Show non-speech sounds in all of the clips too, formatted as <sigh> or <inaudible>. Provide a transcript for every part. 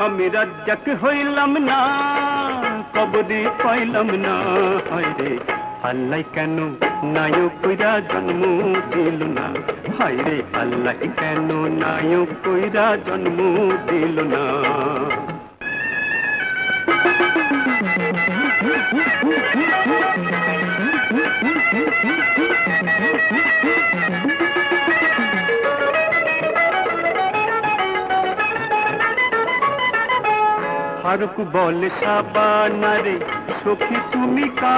আমি রাজ্জাক হইলাম না, কবরি পাইলাম না। হায়রে আল্লাহ কেন নায়ক কইরা জন্ম দিল না? হায়রে আল্লাহ কেন নায়ক কইরা জন্ম দিল না? <laughs> ফারুক বলে সাবানা রে সখী তুমি কা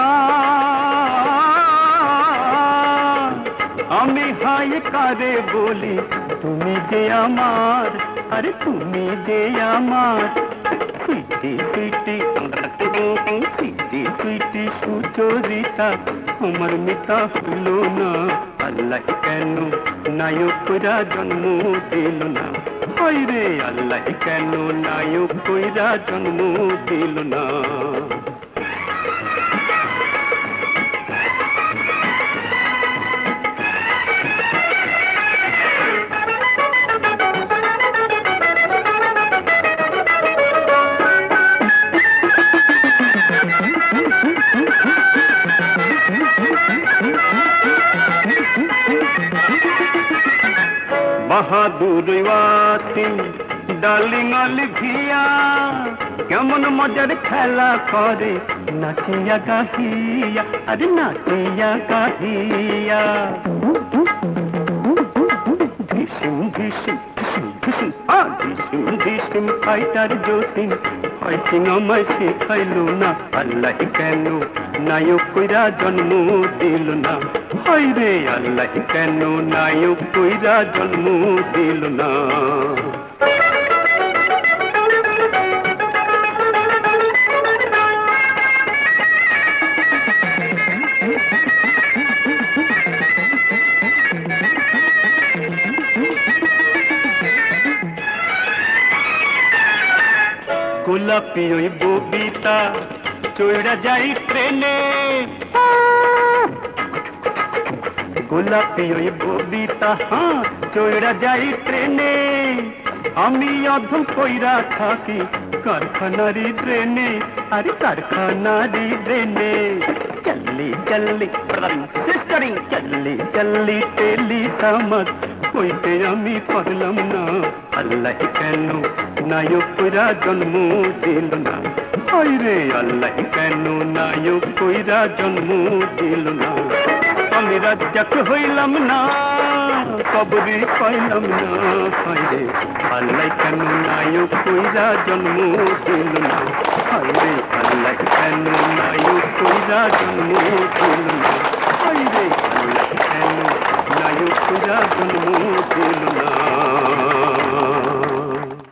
আমি হাই কারে বলি, তুমি যে আমার, আরে তুমি যে আমার। সুইটি সুইটি সুইটি সুইটি সুচরিতা, আমার মিতা হলো না। আল্লাহ কেন নায়করা জন্ম দিল না? ওই রে আল্লাহ কেন নায়ক কইরা জন্ম দিল না? বাহাদুর ওয়াসিম ডার্লিং ভিয়া কেমন মজার খেলা করে, নাচিয়া কাহিয়া আরে নাচিয়া কাহিয়া ভীষণ ভীষণ ভীষণ ভীষণ আ ভীষণ ধিসিম ফাইটার জোসিম। ফাইটিং আমায় শেখাইলো না। আল্লাহ কেন নায়ক কইরা জন্ম দিল না? হাই রে, আল্লাহ কেন নায়ক কইরা জন্ম দিল না? গোলাপি ওই ববিতা চইরা যাই ট্রেনে গোলাপি ওই ববিতা হ্যাঁ চইরা যাই ট্রেনে আমি অধম কইরা থাকি কারখানারি ড্রেনে আরে কারখানারি ড্রেনে চল্লি চল্লি সিস্টারিং চল্লি চল্লি টেলি সামত কইতে আমি পারলাম না। আল্লাহ কেন নায়করা জন্ম দিল না? রে আল্লাহ কেন নায়ক কইরা জন্ম দিল না? আমি রাজ্জাক হইলাম না, কবরি পাইলাম না। হায়রে, আল্লাহ কেন নায়ক কইরা জন্ম দিল না? হায়রে, আল্লাহ কেন নায়ক কইরা জন্ম দিল না? হায়রে আল্লাহ